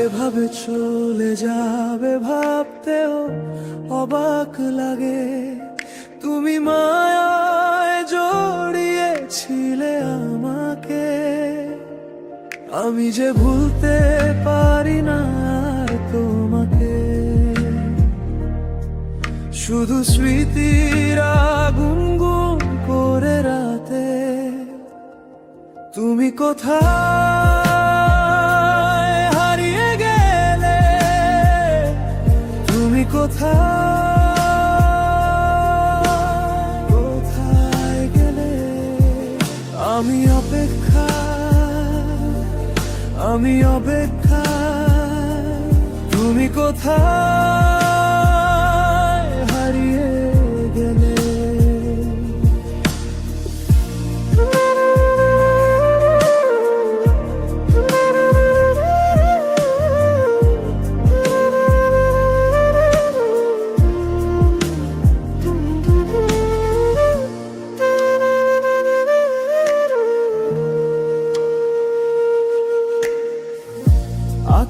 এভাবে চলে যাবে, ভাবতেও অবাক লাগে। তুমি মায়ায় জড়িয়েছিলে আমাকে। আমি যে ভুলতে পারি না তোমাকে। শুধু স্মৃতিরা গুনগুন করে রাতে। তুমি কোথায়? কোথায় কোথায় গেলে আমি অপেক্ষা? আমি অপেক্ষা। তুমি কোথায়?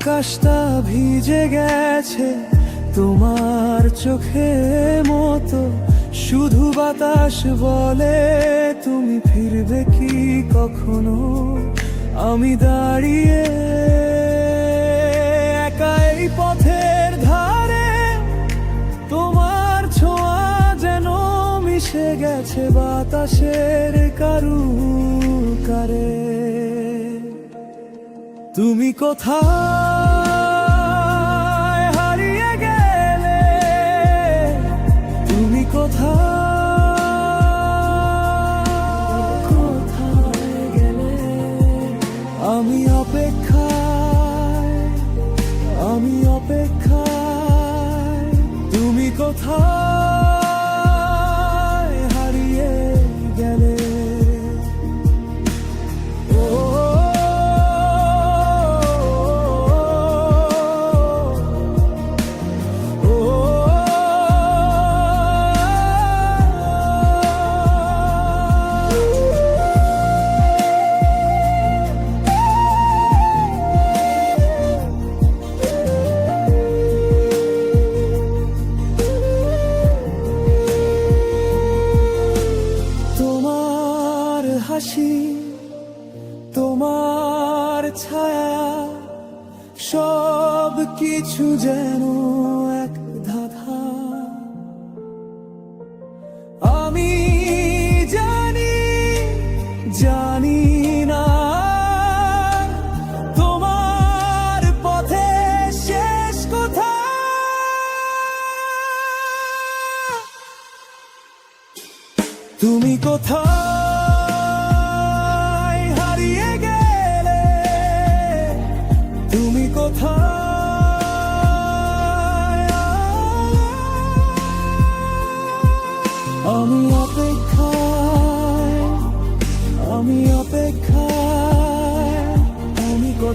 আকাশটা ভিজে গেছে তোমার চোখে মতো। শুধু বাতাস বলে তুমি ফিরবে কি কখনো? আমি দাঁড়িয়ে একা এই পথের ধারে, তোমার ছোঁয়া যেন মিশে গেছে বাতাসের কারু কারে তুমি কোথায়? তুমি কোথায় ছায়া, সব কিছু যেন এক ধাঁধা। আমি জানি জানি না, তোমার পথে শেষ কোথায় তুমি কোথায়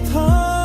他